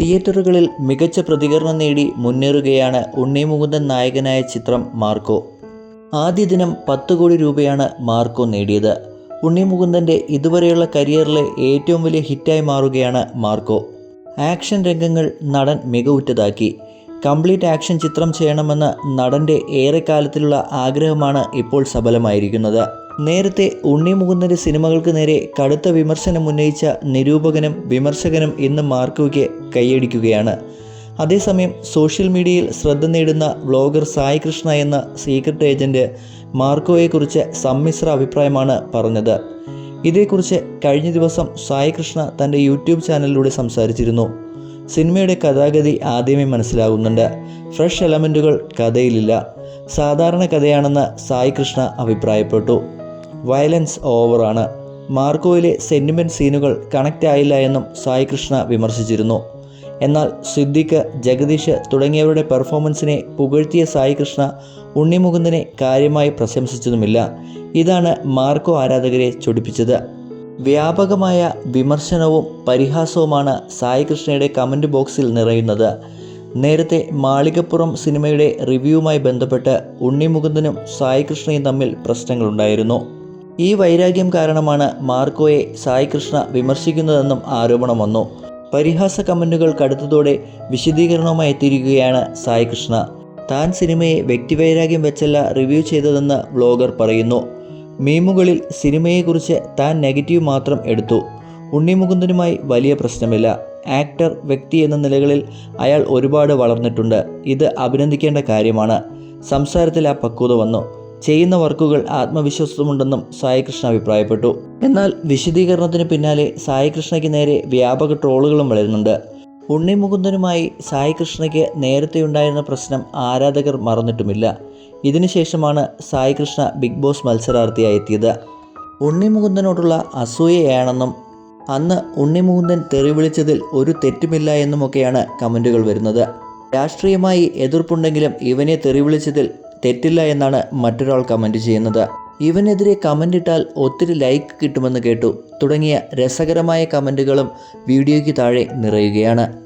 തിയേറ്ററുകളിൽ മികച്ച പ്രതികരണം നേടി മുന്നേറുകയാണ് ഉണ്ണി മുകുന്ദൻ നായകനായ ചിത്രം മാർക്കോ. ആദ്യ ദിനം പത്ത് കോടി രൂപയാണ് മാർക്കോ നേടിയത്. ഉണ്ണി മുകുന്ദന്റെ ഇതുവരെയുള്ള കരിയറിലെ ഏറ്റവും വലിയ ഹിറ്റായി മാറുകയാണ് മാർക്കോ. ആക്ഷൻ രംഗങ്ങൾ നടൻ മികവുറ്റതാക്കി. കംപ്ലീറ്റ് ആക്ഷൻ ചിത്രം ചെയ്യണമെന്ന നടന്റെ ഏറെക്കാലത്തിലുള്ള ആഗ്രഹമാണ് ഇപ്പോൾ സഫലമായിരിക്കുന്നത് നേരത്തെ ഉണ്ണി മുകുന്ദന്റെ സിനിമകൾക്ക് നേരെ കടുത്ത വിമർശനം ഉന്നയിച്ച നിരൂപകനും വിമർശകനും ഇന്ന് മാർക്കോയ്ക്ക് കൈയടിക്കുകയാണ്. അതേസമയം സോഷ്യൽ മീഡിയയിൽ ശ്രദ്ധ നേടുന്ന വ്ളോഗർ സായി കൃഷ്ണ എന്ന സീക്രട്ട് ഏജന്റ് മാർക്കോയെക്കുറിച്ച് സമ്മിശ്ര അഭിപ്രായമാണ് പറഞ്ഞത്. ഇതേക്കുറിച്ച് കഴിഞ്ഞ ദിവസം സായി കൃഷ്ണ തന്റെ യൂട്യൂബ് ചാനലിലൂടെ സംസാരിച്ചിരുന്നു. സിനിമയുടെ കഥാഗതി ആദ്യമേ മനസ്സിലാകുന്നുണ്ട്. ഫ്രഷ് എലമെന്റുകൾ കഥയിലില്ല. സാധാരണ കഥയാണെന്ന് സായി കൃഷ്ണ അഭിപ്രായപ്പെട്ടു. വയലൻസ് ഓവറാണ് മാർക്കോയിലെ സെന്റിമെന്റ് സീനുകൾ കണക്റ്റ് ആയില്ല എന്നും സായി കൃഷ്ണ വിമർശിച്ചിരുന്നു. എന്നാൽ സിദ്ദിഖ് ജഗദീഷ് തുടങ്ങിയവരുടെ പെർഫോമൻസിനെ പുകഴ്ത്തിയ സായി കൃഷ്ണ ഉണ്ണിമുകുന്ദനെ കാര്യമായി പ്രശംസിച്ചതുമില്ല. ഇതാണ് മാർക്കോ ആരാധകരെ ചൊടിപ്പിച്ചത്. വ്യാപകമായ വിമർശനവും പരിഹാസവുമാണ് സായി കൃഷ്ണയുടെ കമന്റ് ബോക്സിൽ നിറയുന്നത്. നേരത്തെ മാളികപ്പുറം സിനിമയുടെ റിവ്യൂവുമായി ബന്ധപ്പെട്ട് ഉണ്ണിമുകുന്ദനും സായി കൃഷ്ണയും തമ്മിൽ പ്രശ്നങ്ങളുണ്ടായിരുന്നു. ഈ വൈരാഗ്യം കാരണമാണ് മാർക്കോയെ സായി കൃഷ്ണ വിമർശിക്കുന്നതെന്നും ആരോപണം വന്നു. പരിഹാസ കമന്റുകൾ കടുത്തതോടെ വിശദീകരണവുമായി എത്തിയിരിക്കുകയാണ് സായി കൃഷ്ണ താൻ സിനിമയെ വ്യക്തിവൈരാഗ്യം വെച്ചല്ല റിവ്യൂ ചെയ്തതെന്ന് വ്ളോഗർ പറയുന്നു. മീമുകളിൽ സിനിമയെക്കുറിച്ച് താൻ നെഗറ്റീവ് മാത്രം എടുത്തു. ഉണ്ണിമുകുന്ദനുമായി വലിയ പ്രശ്നമില്ല. ആക്ടർ വ്യക്തി എന്ന നിലകളിൽ അയാൾ ഒരുപാട് വളർന്നിട്ടുണ്ട്. ഇത് അഭിനന്ദിക്കേണ്ട കാര്യമാണ്. സംസാരത്തിൽ ആ പക്വത വന്നു. ചെയ്യുന്ന വർക്കുകൾ ആത്മവിശ്വാസമുണ്ടെന്നും സായികൃഷ്ണ അഭിപ്രായപ്പെട്ടു. എന്നാൽ വിശദീകരണത്തിന് പിന്നാലെ സായികൃഷ്ണയ്ക്ക് നേരെ വ്യാപക ട്രോളുകളും വളരുന്നുണ്ട്. ഉണ്ണിമുകുന്ദനുമായി സായികൃഷ്ണയ്ക്ക് നേരത്തെയുണ്ടായിരുന്ന പ്രശ്നം ആരാധകർ മറന്നിട്ടുമില്ല. ഇതിനുശേഷമാണ് സായികൃഷ്ണ ബിഗ് ബോസ് മത്സരാർത്ഥിയായി എത്തിയത് ഉണ്ണിമുകുന്ദനോടുള്ള അസൂയയാണെന്നും അന്ന് ഉണ്ണിമുകുന്ദൻ തെറി വിളിച്ചതിൽ ഒരു തെറ്റുമില്ല എന്നുമൊക്കെയാണ് കമന്റുകൾ വരുന്നത്. രാഷ്ട്രീയമായി എതിർപ്പുണ്ടെങ്കിലും ഇവനെ തെറി വിളിച്ചതിൽ തെറ്റില്ല എന്നാണ് മറ്റൊരാൾ കമന്റ് ചെയ്യുന്നത്. ഇവനെതിരെ കമന്റ് ഇട്ടാൽ ഒത്തിരി ലൈക്ക് കിട്ടുമെന്ന് കേട്ടു. തുടങ്ങിയ രസകരമായ കമന്റുകളും വീഡിയോയ്ക്ക് താഴെ നിറയുകയാണ്.